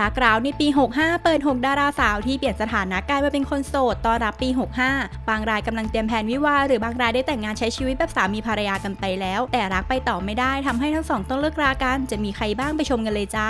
รักร้าวในปี 65 เปิด 6 ดาราสาวที่เปลี่ยนสถานะกลายมาเป็นคนโสดต้อนรับปี 65 บางรายกำลังเตรียมแผนวิวาห์หรือบางรายได้แต่งงานใช้ชีวิตแบบสามีภรรยากันไปแล้ว แต่รักไปต่อไม่ได้ทำให้ทั้งสองต้องเลิกรากัน จะมีใครบ้างไปชมกันเลยจ้า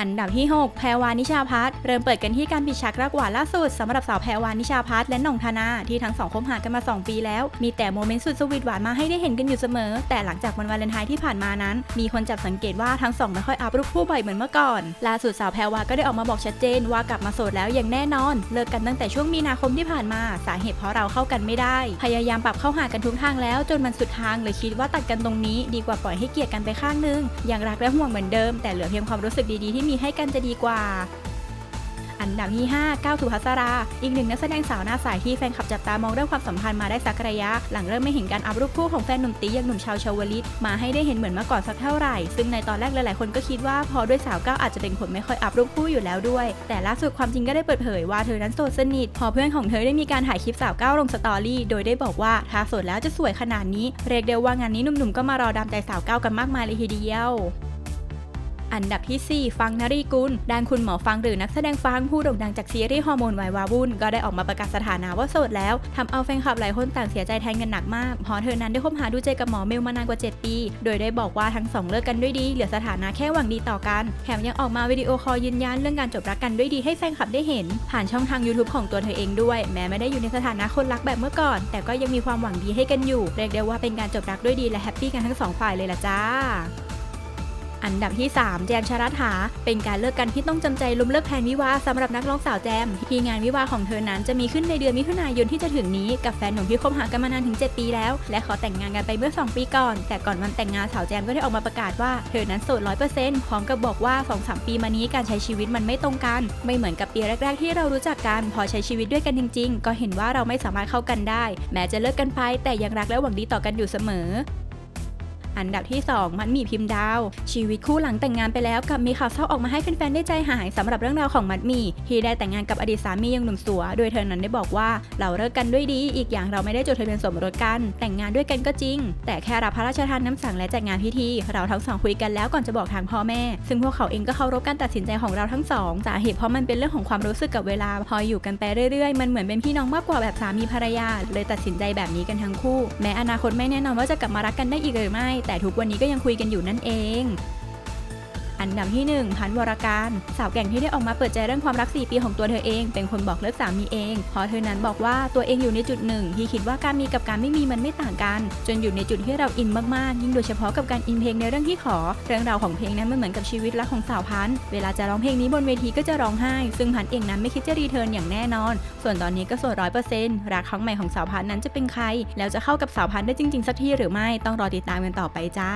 อันดับที่ 6 แพรวานิชาพัฒน์เริ่มเปิดกันที่การปิดฉากรักหวานล่าสุดสำหรับสาวแพรวานิชาพัฒน์และหน่องธนาที่ทั้งสองคบหากันมา 2 ปีแล้ว มีแต่โมเมนต์สุดสวีทหวานมาให้ได้เห็นกันอยู่เสมอ แต่หลังจากวันวาเลนไทน์ที่ผ่านมานั้น มีคนจับสังเกตว่าทั้งสองไม่ค่อยอัพรูปคู่บ่อยเหมือนเมื่อก่อนล่าสุดสาวแพรวาก็ได้ออกมาบอกชัดเจนว่ากลับมาโสดแล้วอย่างแน่นอน เลิกกันตั้งแต่ช่วงมีนาคมที่ผ่านมา สาเหตุเพราะเราเข้ากันไม่ได้ พยายามปรับเข้าหากันทุกทางแล้วจนมันสุดทางเลยคิดว่าตัดกันตรงนี้ ดีกว่าปล่อยให้เกลียดกันไปข้างนึงยังรักและห่วงเหมือนเดิมแต่เหลือเพียงความรู้สึกดีๆที่มีให้กันจะดีกว่า อันดับที่5ก้าวสุภัสรา อีกหนึ่งนักแสดงสาวหน้าใสาที่แฟนคลับจับตามองเรื่องความสัมพันธ์มาได้สักระยะ หลังเริ่มไม่เห็นการอัพรูปคู่ของแฟนหนุ่มตีอย่างหนุ่มชาวชาวลิต มาให้ได้เห็นเหมือนเมื่อก่อนสักเท่าไหร่ ซึ่งในตอนแรกหลายๆคนก็คิดว่าพอด้วยสาวก้าวอาจจะเป็นคนไม่ค่อยอัพรูปคู่อยู่แล้วด้วย แต่ล่าสุดความจริงก็ได้เปิดเผยว่าเธอนั้นโสดสนิท พอเพื่อนของเธอได้มีการถ่ายคลิปสาวก้าวลงสตอรี่ โดยได้บอกว่าถ้าโสดแล้วจะสวยขนาดนี้ เรียกได้ว่างานนี้หนุ่มๆก็มารอดามใจสาวก้าวกันมากมายเลยทีเดียว อันดับที่ 4 ฟังนรีกุลด้านคุณหมอฟังหรือนักแสดงฟังผู้โด่งดังจากซีรีส์ฮอร์โมนวัยวาวุ่น ก็ได้ออกมาประกาศสถานะว่าโสดแล้วทำเอาแฟนคลับหลายคนต่างเสียใจแทนกันหนักมาก เพราะเธอนั้นได้คบหาดูใจกับหมอเมลมานานกว่า 7 ปี โดยได้บอกว่าทั้งสองเลิกกันด้วยดี เหลือสถานะแค่หวังดีต่อกัน แถมยังออกมาวิดีโอคอลยืนยันเรื่องการจบรักกันด้วยดีให้แฟนคลับได้เห็น ผ่านช่องทาง YouTube ของตัวเธอเองด้วย แม้ไม่ได้อยู่ในสถานะคนรักแบบเมื่อก่อน แต่ก็ยังมีความหวังดีให้กันอยู่ เรียกได้ว่าเป็นการจบรักด้วยดีและแฮปปี้กันทั้งสองฝ่ายเลยล่ะจ้า อันดับที่ 3 แจมชรัฐาเป็นการเลิกกันที่ต้องจำใจล้มเลิกแผนวิวาสำหรับนักร้องสาวแจม ที่งานวิวาของเธอนั้นจะมีขึ้นในเดือนมิถุนายนที่จะถึงนี้กับแฟนหนุ่มที่คบหากันมานานถึง 7 ปีแล้ว และขอแต่งงานกันไปเมื่อ 2 ปีก่อน แต่ก่อนวันแต่งงานสาวแจมก็ได้ออกมาประกาศว่าเธอนั้นโสด100%พร้อมกับบอกว่า2-3ปีมานี้การใช้ชีวิตมันไม่ตรงกัน ไม่เหมือนกับปีแรก ๆ ที่เรารู้จักกัน พอใช้ชีวิตด้วยกันจริง ๆ ก็เห็นว่าเราไม่สามารถเข้ากันได้ แม้จะเลิกกันไปแต่ยังรักและหวังดีต่อกันอยู่เสมอ อันดับที่ 2 มัดหมี่พิมพ์ดาว ชีวิตคู่หลังแต่งงานไปแล้วกับมีข่าวเศร้าออกมาให้แฟนๆได้ใจหายสำหรับเรื่องราวของมัดหมี่ที่ได้แต่งงานกับอดีตสามียังหนุ่มสัว โดยเธอนั้นได้บอกว่าเราเลิกกันด้วยดี อีกอย่างเราไม่ได้จดทะเบียนสมรสกัน แต่งงานด้วยกันก็จริง แต่แค่รับพระราชทานน้ำสั่งและจัดงานพิธี เราทั้งสองคุยกันแล้วก่อนจะบอกทางพ่อแม่ ซึ่งพวกเขาเองก็เคารพการตัดสินใจของเราทั้งสองสาเหตุเพราะมันเป็นเรื่องของความรู้สึกกับเวลาพออยู่กันไปเรื่อยๆ มันเหมือนเป็นพี่น้องมากกว่าแบบสามีภรรยา เลยตัดสินใจแบบนี้กันทั้งคู่ แม้อนาคตไม่แน่นอนว่าจะกลับมารักกันได้อีกหรือไม่แต่ทุกวันนี้ก็ยังคุยกันอยู่นั่นเอง อันดับที่ 1 พันวรการสาวแก่งที่ได้ออกมาเปิดใจเรื่องความรัก 4 ปีของตัวเธอเอง เป็นคนบอกเลิกสามีเองเพราะเธอนั้นบอกว่าตัวเองอยู่ในจุดหนึ่งที่คิดว่าการมีกับการไม่มีมันไม่ต่างกัน จนอยู่ในจุดที่เราอินมากๆ ยิ่งโดยเฉพาะกับการอินเพลงในเรื่องที่ขอ เรื่องราวของเพลงนั้นมันเหมือนกับชีวิตรักของสาวพันเวลาจะร้องเพลงนี้บนเวทีก็จะร้องไห้ ซึ่งพันเองนั้นไม่คิดจะรีเทิร์นอย่างแน่นอน ส่วนตอนนี้ก็โสดร้อยเปอร์เซ็นต์รักครั้งใหม่ของสาวพันนั้นจะเป็นใคร แล้วจะเข้ากับสาวพันได้จริง ๆ สักทีหรือไม่ต้องรอติดตามกันต่อไปจ้า